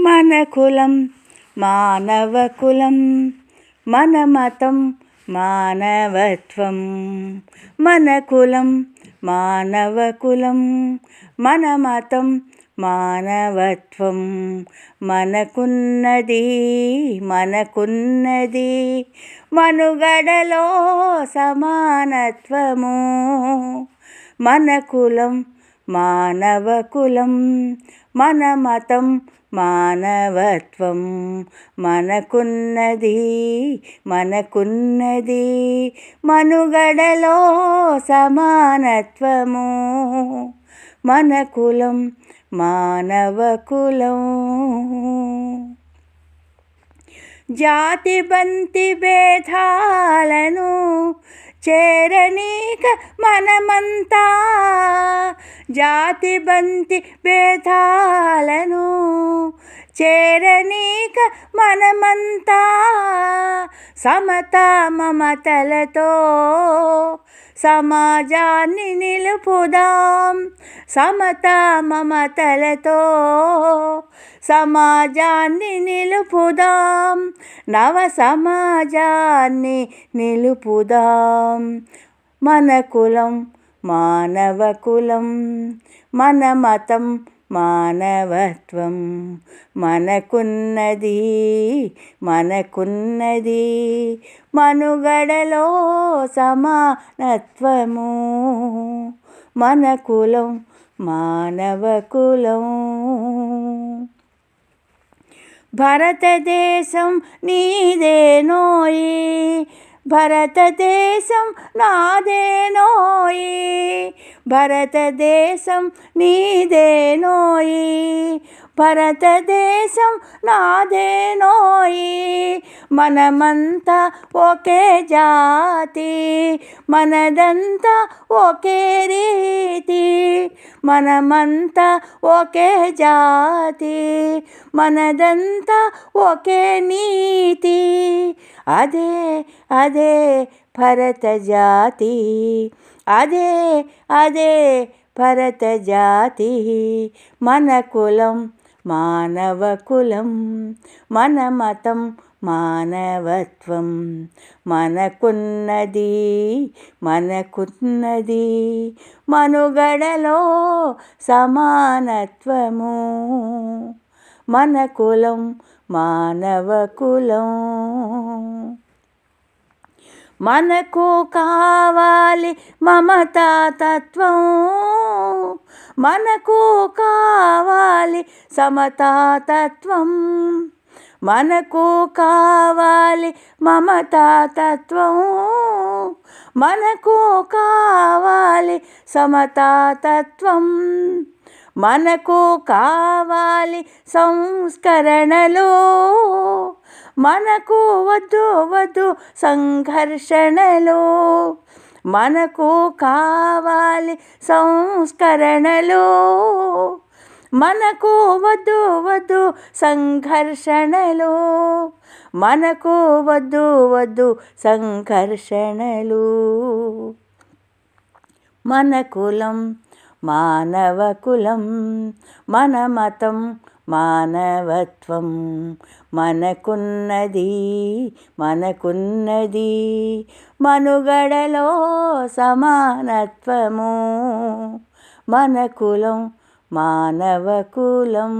మన కులం మానవ కులం మన మతం మానవత్వం. మన కులం మానవ కులం మన మతం మానవత్వం. మనకున్నది మనకున్నది మనుగడలో సమానత్వము. మన కులం మానవ కులం మన మతం మానవత్వం మనకున్నది మనకున్నది మనుగడలో సమానత్వము. మన కులం మానవ కులం. జాతి బంతి భేదాలను చేరనీక మనమంతా జాతి బంతి భేదాలను చేరనీక మనమంతా సమత మమతలతో సమాజాన్ని నిలుపుదాం. సమత మమతలతో సమాజాన్ని నిలుపుదాం. నవ సమాజాన్ని నిలుపుదాం. మన కులం మానవ కులం మన మతం మానవత్వం మనకున్నది మనకున్నది మనుగడలో సమానత్వము. మన కులం మానవ కులం. భరతదేశం నీదేనోయి భరతదేశం నాదేనోయి భరతదేశం నీదేనోయి భరతదేశం నాదేనోయి మనమంతా ఒకే జాతి మనదంతా ఒకే రీతి. మనమంతా ఒకే జాతి మనదంతా ఒకే నీతి. అదే అదే భరత జాతి అదే అదే భరత జాతి మన కులం మానవ కులం మన మతం మానవత్వం. మనకున్నది మనకున్నది మనుగడలో సమానత్వము. మన కులం మానవ కులం. మనకు కావాలి మమతాతత్వం మనకు కావాలి సమతాతత్వం మనకు కావాలి మమతాతత్వం మనకు కావాలి సమతాతత్వం మనకు కావాలి సంస్కరణలో. మనకు వద్దు వద్దు సంఘర్షణలో. మనకు కావాలి సంస్కరణలో. మనకు వద్దు వద్దు సంఘర్షణలు. మనకు వద్దు వద్దు సంఘర్షణలు. మన కులం మానవ కులం మన మతం మానవత్వం మనకున్నది మనకున్నది మనుగడలో సమానత్వము. మన కులం మానవ కులం.